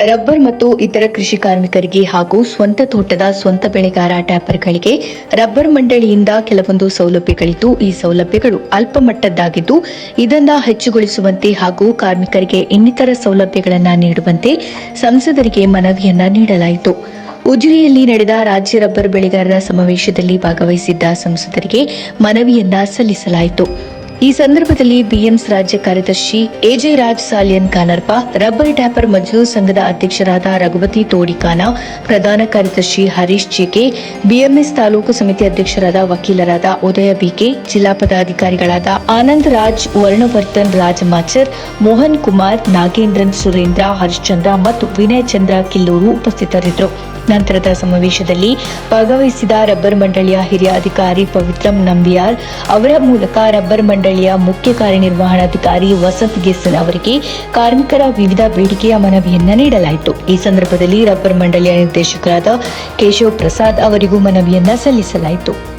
Rubber ಮತ್ತು ಇತರ ಕೃಷಿ ಕಾರ್ಮಿಕರಿಗೆ ಹಾಗೂ ಸ್ವಂತ ತೋಟದ ಸ್ವಂತ ಬೆಳೆಗಾರ ಟ್ಯಾಪರ್ಗಳಿಗೆ ರಬ್ಬರ್ ಮಂಡಳಿಯಿಂದ ಕೆಲವೊಂದು ಸೌಲಭ್ಯಗಳಿದ್ದು, ಈ ಸೌಲಭ್ಯಗಳು ಅಲ್ಪಮಟ್ಟದ್ದಾಗಿದ್ದು, ಇದನ್ನು ಹೆಚ್ಚುಗೊಳಿಸುವಂತೆ ಹಾಗೂ ಕಾರ್ಮಿಕರಿಗೆ ಇನ್ನಿತರ ಸೌಲಭ್ಯಗಳನ್ನು ನೀಡುವಂತೆ ಸಂಸದರಿಗೆ ಮನವಿಯನ್ನ ನೀಡಲಾಯಿತು. ಉಜಿರೆಯಲ್ಲಿ ನಡೆದ ರಾಜ್ಯ ರಬ್ಬರ್ ಬೆಳೆಗಾರರ ಸಮಾವೇಶದಲ್ಲಿ ಭಾಗವಹಿಸಿದ್ದ ಸಂಸದರಿಗೆ ಮನವಿಯನ್ನ ಸಲ್ಲಿಸಲಾಯಿತು. ಈ ಸಂದರ್ಭದಲ್ಲಿ ಬಿಎಂಸ್ ರಾಜ್ಯ ಕಾರ್ಯದರ್ಶಿ ಎಜೆ ರಾಜ್ ಸಾಲಿಯನ್ ಕಾನರ್ಪ, ರಬ್ಬರ್ ಟ್ಯಾಪರ್ ಮಜ್ದೂರ್ ಸಂಘದ ಅಧ್ಯಕ್ಷರಾದ ರಘುಪತಿ ತೋಡಿಕಾನ, ಪ್ರಧಾನ ಕಾರ್ಯದರ್ಶಿ ಹರೀಶ್ ಜಿಕೆ, ಬಿಎಂಎಸ್ ತಾಲೂಕು ಸಮಿತಿ ಅಧ್ಯಕ್ಷರಾದ ವಕೀಲರಾದ ಉದಯ ಬಿಕೆ, ಜಿಲ್ಲಾ ಪದಾಧಿಕಾರಿಗಳಾದ ಆನಂದ್ ರಾಜ್, ವರ್ಣವರ್ಧನ್ ರಾಜ್ ಮಾಚರ್ ಮೋಹನ್ ಕುಮಾರ್, ನಾಗೇಂದ್ರನ್ ಸುರೇಂದ್ರ, ಹರಿಶ್ಚಂದ್ರ ಮತ್ತು ವಿನಯ್ ಚಂದ್ರ ಕಿಲ್ಲೂರು ಉಪಸ್ಥಿತರಿದ್ದರು. ನಂತರದ ಸಮಾವೇಶದಲ್ಲಿ ಭಾಗವಹಿಸಿದ ರಬ್ಬರ್ ಮಂಡಳಿಯ ಹಿರಿಯ ಅಧಿಕಾರಿ ಪವಿತ್ರಂ ನಂಬಿಯಾರ್ ಅವರ ಮೂಲಕ ರಬ್ಬರ್ ಮಂಡಳಿಯ ಮುಖ್ಯ ಕಾರ್ಯನಿರ್ವಹಣಾಧಿಕಾರಿ ವಸಂತ್ ಗೆಸನ್ ಅವರಿಗೆ ಕಾರ್ಮಿಕರ ವಿವಿಧ ಬೇಡಿಕೆಯ ಮನವಿಯನ್ನ ನೀಡಲಾಯಿತು. ಈ ಸಂದರ್ಭದಲ್ಲಿ ರಬ್ಬರ್ ಮಂಡಳಿಯ ನಿರ್ದೇಶಕರಾದ ಕೇಶವ್ ಪ್ರಸಾದ್ ಅವರಿಗೂ ಮನವಿಯನ್ನ ಸಲ್ಲಿಸಲಾಯಿತು.